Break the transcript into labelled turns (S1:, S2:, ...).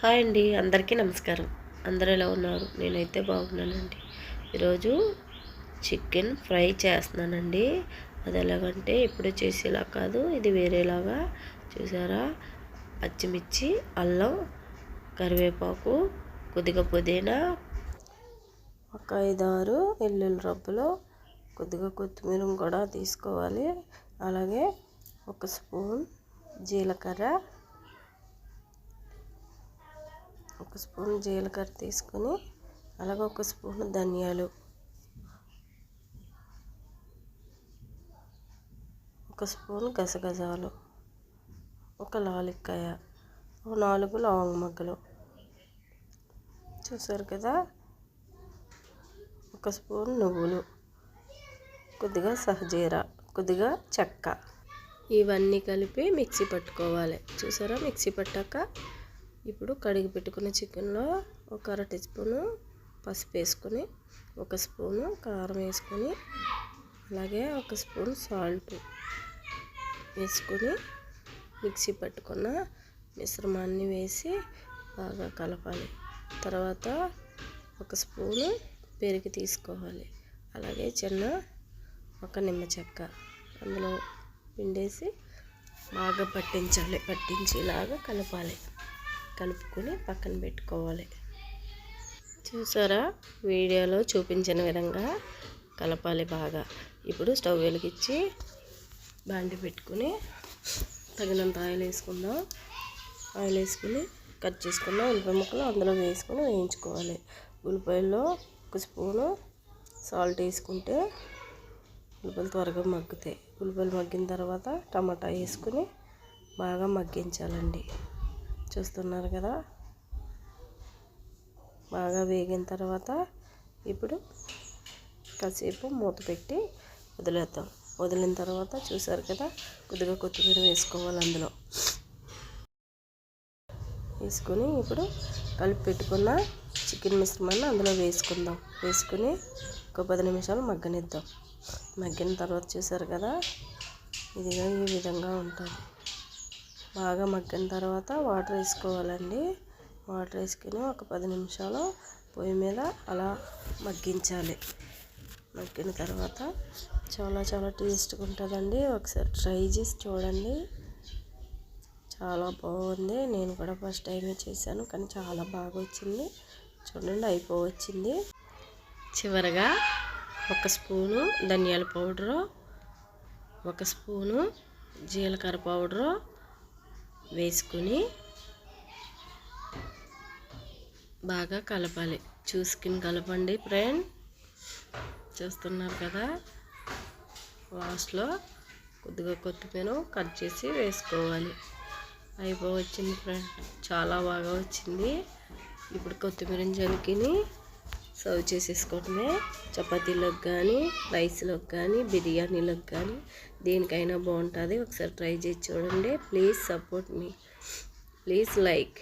S1: Hi అండి అందరికీ నమస్కారం. అందరూ ఎలా ఉన్నారు? నేనైతే బాగున్నానండి. ఈరోజు చికెన్ ఫ్రై చేస్తున్నానండి. అది ఎలాగంటే ఇప్పుడు చేసేలా కాదు ఇది వేరేలాగా చూసారా? పచ్చిమిర్చి అల్లం కరివేపాకు కొద్దిగా పుదీనా ఒక ఐదారు ఎల్లుల్లి రబ్బులు కొద్దిగా కొత్తిమీర కూడా తీసుకోవాలి. అలాగే ఒక స్పూన్ జీలకర్ర ఒక స్పూన్ జీలకర్ర తీసుకొని అలాగే ఒక స్పూన్ ధనియాలు. ఒక స్పూన్ గసగసాలు. ఒక లాలిక్కాయ. ఒక నాలుగు లవంగ మగ్గలు చూసారు కదా? ఒక స్పూన్ నువ్వులు. కొద్దిగా సహజీరా. కొద్దిగా చెక్క. ఇవన్నీ కలిపి మిక్సీ పట్టుకోవాలి. చూసారా? మిక్సీ పట్టాక ఇప్పుడు కడిగి పెట్టుకున్న చికెన్లో ఒక అర టీ స్పూను పసుపు వేసుకొని ఒక స్పూను కారం వేసుకొని అలాగే ఒక స్పూన్ సాల్ట్ వేసుకొని మిక్సీ పట్టుకున్న మిశ్రమాన్ని వేసి బాగా కలపాలి. తర్వాత ఒక స్పూను పెరుగు తీసుకోవాలి. అలాగే చిన్న ఒక నిమ్మ చెక్క అందులో పిండేసి బాగా పట్టించాలి పట్టించేలాగా కలపాలి. కలుపుకొని పక్కన పెట్టుకోవాలి. చూసారా? వీడియోలో చూపించిన విధంగా కలపాలి బాగా. ఇప్పుడు స్టవ్ వెలిగించి బాండి పెట్టుకుని తగినంత ఆయిల్ వేసుకుందాం. ఆయిల్ వేసుకుని కట్ చేసుకున్న ఉల్లిపాయ ముక్కలు అందులో వేసుకొని వేయించుకోవాలి. ఉల్లిపాయల్లో ఒక స్పూను సాల్ట్ వేసుకుంటే ఉల్లిపాయలు త్వరగా మగ్గుతాయి. ఉల్లిపాయలు మగ్గిన తర్వాత టమాటా వేసుకుని బాగా మగ్గించాలండి. చూస్తున్నారు కదా. బాగా వేగిన తర్వాత ఇప్పుడు కాసేపు మూత పెట్టి వదిలేద్దాం. వదిలిన తర్వాత చూసారు కదా కొద్దిగా కొత్తిమీర వేసుకోవాలి అందులో. వేసుకొని ఇప్పుడు కలిపి పెట్టుకున్న చికెన్ మిశ్రమాన్ని అందులో వేసుకుందాం. వేసుకుని ఒక పది నిమిషాలు మగ్గనిద్దాం. మగ్గిన తర్వాత చూసారు కదా ఇదిగా ఈ విధంగా ఉంటుంది. బాగా మగ్గిన తర్వాత వాటర్ వేసుకోవాలండి. వాటర్ వేసుకుని ఒక పది నిమిషాలు పొయ్యి మీద అలా మగ్గించాలి. మగ్గిన తర్వాత చాలా చాలా టేస్ట్గా ఉంటుందండి. ఒకసారి ట్రై చేసి చూడండి. చాలా బాగుంది. నేను కూడా ఫస్ట్ టైమే చేశాను కానీ చాలా బాగా వచ్చింది. చూడండి అయిపోవచ్చింది. చివరగా ఒక స్పూను ధనియాల పౌడరు ఒక స్పూను జీలకర్ర పౌడరు వేసుకుని బాగా కలపాలి. చూసుకుని కలపండి ఫ్రెండ్ చూస్తున్నారు కదా? లాస్ట్లో కొద్దిగా కొత్తిమీర కట్ చేసి వేసుకోవాలి. అయిపోవచ్చింది ఫ్రెండ్ చాలా బాగా వచ్చింది. ఇప్పుడు కొత్తిమీర జలికిని సర్వ్ చేసేసుకోవటమే. చపాతీలోకి కానీ రైస్లోకి కానీ బిర్యానీలోకి కానీ దేనికైనా బాగుంటుంది. ఒకసారి ట్రై చేసి చూడండి. Please support me. Please like.